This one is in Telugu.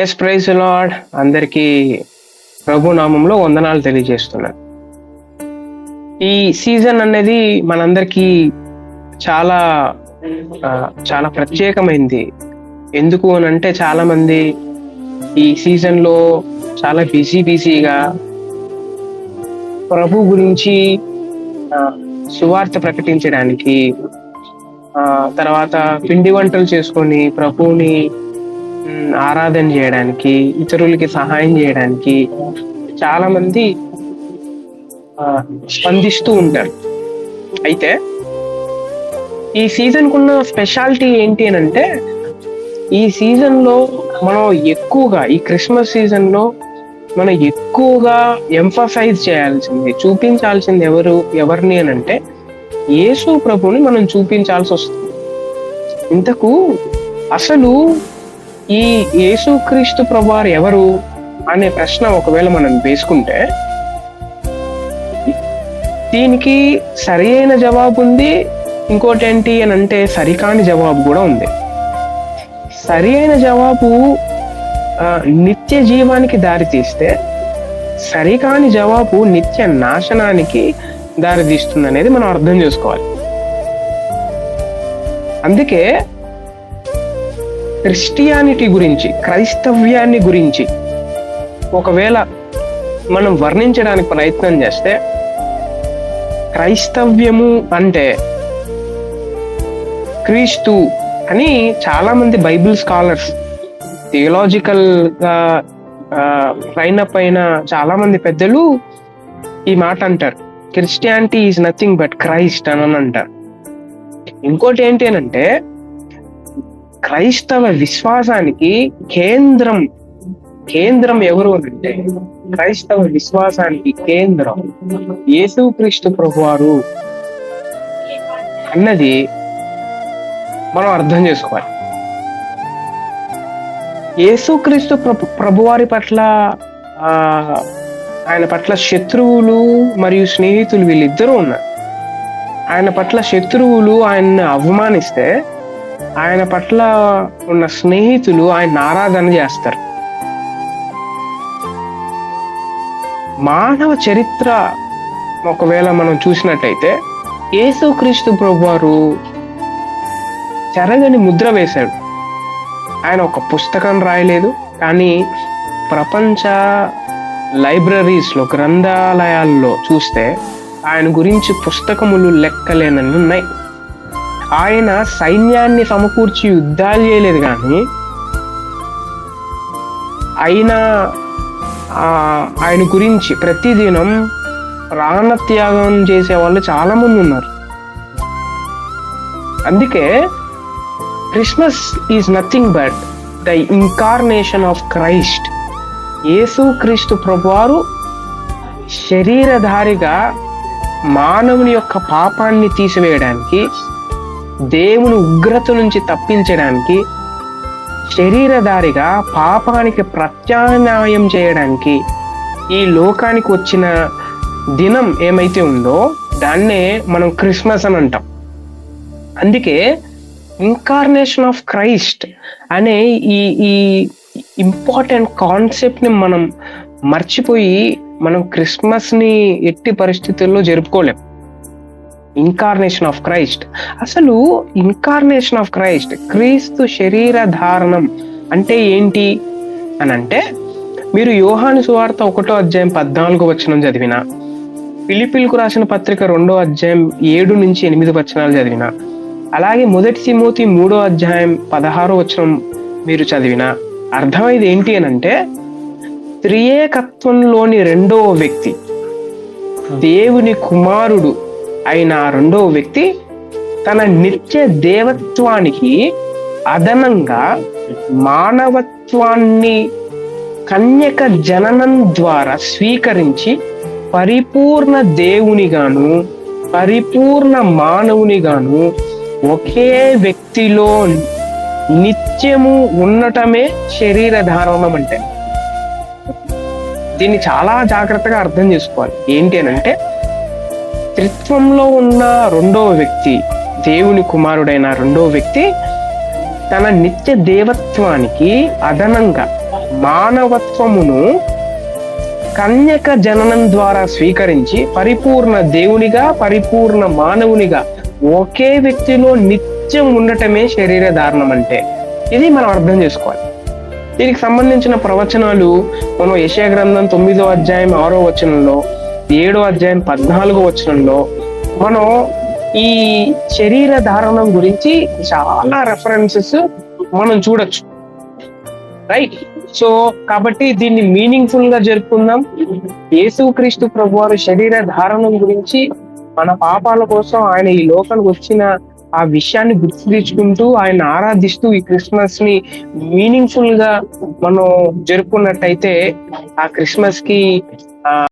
ఎస్ ప్రైజ్ లార్డ్ అందరికీ ప్రభు నామంలో వందనాలు తెలియజేస్తున్నాను. ఈ సీజన్ అనేది మనందరికీ చాలా చాలా ప్రత్యేకమైంది. ఎందుకు అని అంటే చాలా మంది ఈ సీజన్లో చాలా బిజీ బిజీగా ప్రభు గురించి సువార్త ప్రకటించడానికి తర్వాత పిండి వంటలు చేసుకొని ప్రభువుని ఆరాధన చేయడానికి ఇతరులకి సహాయం చేయడానికి చాలా మంది స్పందిస్తూ ఉంటారు. అయితే ఈ సీజన్ కున్న స్పెషాలిటీ ఏంటి అని అంటే ఈ సీజన్లో మనం ఎక్కువగా ఈ క్రిస్మస్ సీజన్లో మనం ఎక్కువగా ఎంఫసైజ్ చేయాల్సింది చూపించాల్సింది ఎవరు ఎవరిని అని అంటే యేసు ప్రభుని మనం చూపించాల్సి వస్తుంది. ఇంతకు అసలు ఈ యేసుక్రీస్తు ప్రభువారు ఎవరు అనే ప్రశ్న ఒకవేళ మనం వేసుకుంటే దీనికి సరి అయిన జవాబు ఉంది ఇంకోటి ఏంటి అని అంటే సరికాని జవాబు కూడా ఉంది. సరి అయిన జవాబు నిత్య జీవానికి దారి తీస్తే సరికాని జవాబు నిత్య నాశనానికి దారి తీస్తుంది అనేది మనం అర్థం చేసుకోవాలి. అందుకే క్రిస్టియానిటీ గురించి క్రైస్తవ్యాన్ని గురించి ఒకవేళ మనం వర్ణించడానికి ప్రయత్నం చేస్తే క్రైస్తవ్యము అంటే క్రీస్తు అని చాలామంది బైబిల్ స్కాలర్స్ థియలాజికల్గా ట్రైన్ అప్ అయిన చాలామంది పెద్దలు ఈ మాట అంటారు. Christianity is nothing but Christ అని అని అంటారు. ఇంకోటి ఏంటి అని అంటే క్రైస్తవ విశ్వాసానికి కేంద్రం. కేంద్రం ఎవరు అంటే క్రైస్తవ విశ్వాసానికి కేంద్రం. యేసుక్రీస్తు ప్రభువారు. అన్నది మనం అర్థం చేసుకోవాలి. యేసుక్రీస్తు ప్రభు ప్రభువారి పట్ల ఆ, ఆయన పట్ల శత్రువులు మరియు స్నేహితులు వీళ్ళిద్దరూ ఉన్నారు. ఆయన పట్ల శత్రువులు ఆయన్ని అవమానిస్తే ఆయన పట్ల ఉన్న స్నేహితులు ఆయన ఆరాధన చేస్తారు. మానవ చరిత్ర ఒకవేళ మనం చూసినట్టయితే యేసుక్రీస్తు ప్రభువారు చెరగని ముద్ర వేశాడు. ఆయన ఒక పుస్తకం రాయలేదు కానీ ప్రపంచ లైబ్రరీస్లో గ్రంథాలయాల్లో చూస్తే ఆయన గురించి పుస్తకములు లెక్కలేనన్ని ఉన్నాయి. ఆయన సైన్యాన్ని సమకూర్చి యుద్ధాలు చేయలేదు కానీ ఆయన ఆయన గురించి ప్రతిదినం ప్రాణత్యాగం చేసే వాళ్ళు చాలా మంది ఉన్నారు. అందుకే Christmas is nothing but the incarnation of Christ. యేసు క్రీస్తు ప్రభువారు శరీరధారిగా మానవుని యొక్క పాపాన్ని తీసివేయడానికి దేవుని ఉగ్రత నుంచి తప్పించడానికి శరీరధారిగా పాపానికి ప్రత్యామ్నాయం చేయడానికి ఈ లోకానికి వచ్చిన దినం ఏమైతే ఉందో దాన్నే మనం క్రిస్మస్ అని అంటాం. అందుకే ఇన్కార్నేషన్ ఆఫ్ క్రైస్ట్ అనే ఈ ఈ ఇంపార్టెంట్ కాన్సెప్ట్ని మనం మర్చిపోయి మనం క్రిస్మస్ని ఎట్టి పరిస్థితుల్లో జరుపుకోలేం. ఇన్కార్నేషన్ ఆఫ్ క్రైస్ట్ అసలు ఇన్కార్నేషన్ ఆఫ్ క్రైస్ట్ క్రీస్తు శరీర ధారణం అంటే ఏంటి? అని అంటే మీరు యోహాను సువార్త ఒకటో అధ్యాయం పద్నాలుగో వచనం చదివిన పిలిపిలకు రాసిన పత్రిక రెండో అధ్యాయం ఏడు నుంచి ఎనిమిది వచనాలు చదివిన అలాగే మొదటి తిమోతి మూడో అధ్యాయం పదహారో వచనం మీరు చదివిన అర్థమైంది ఏంటి అని అంటే త్రియేకత్వంలోని రెండవ వ్యక్తి దేవుని కుమారుడు అయిన రెండవ వ్యక్తి తన నిత్య దేవత్వానికి అదనంగా మానవత్వాన్ని కన్యక జననం ద్వారా స్వీకరించి పరిపూర్ణ దేవునిగాను పరిపూర్ణ మానవునిగాను ఒకే వ్యక్తిలో నిత్యము ఉండటమే శరీర ధారణం అంటే. దీన్ని చాలా జాగ్రత్తగా అర్థం చేసుకోవాలి. ఏంటి అని అంటే త్రిత్వంలో ఉన్న రెండవ వ్యక్తి దేవుని కుమారుడైన రెండవ వ్యక్తి తన నిత్య దేవత్వానికి అదనంగా మానవత్వమును కన్యక జననం ద్వారా స్వీకరించి పరిపూర్ణ దేవునిగా పరిపూర్ణ మానవునిగా ఒకే వ్యక్తిలో నిత్యం ఉండటమే శరీర దారుణం అంటే. ఇది మనం అర్థం చేసుకోవాలి. దీనికి సంబంధించిన ప్రవచనాలు మనం యశయ గ్రంథం తొమ్మిదో అధ్యాయం ఆరో వచనంలో ఏడు అధ్యాయం పద్నాలుగు వచనంలో మనం ఈ శరీర ధారణం గురించి చాలా రెఫరెన్సెస్ మనం చూడొచ్చు. రైట్ సో కాబట్టి దీన్ని మీనింగ్ఫుల్గా జరుపుకుందాం. యేసుక్రీస్తు ప్రభు వారు శరీర ధారణం గురించి మన పాపాల కోసం ఆయన ఈ లోకానికి వచ్చిన ఆ విషయాన్ని గుర్తు తెచ్చుకుంటూ ఆయన ఆరాధిస్తూ ఈ క్రిస్మస్ని మీనింగ్ఫుల్గా మనం జరుపుకున్నట్టయితే ఆ క్రిస్మస్కి ఆ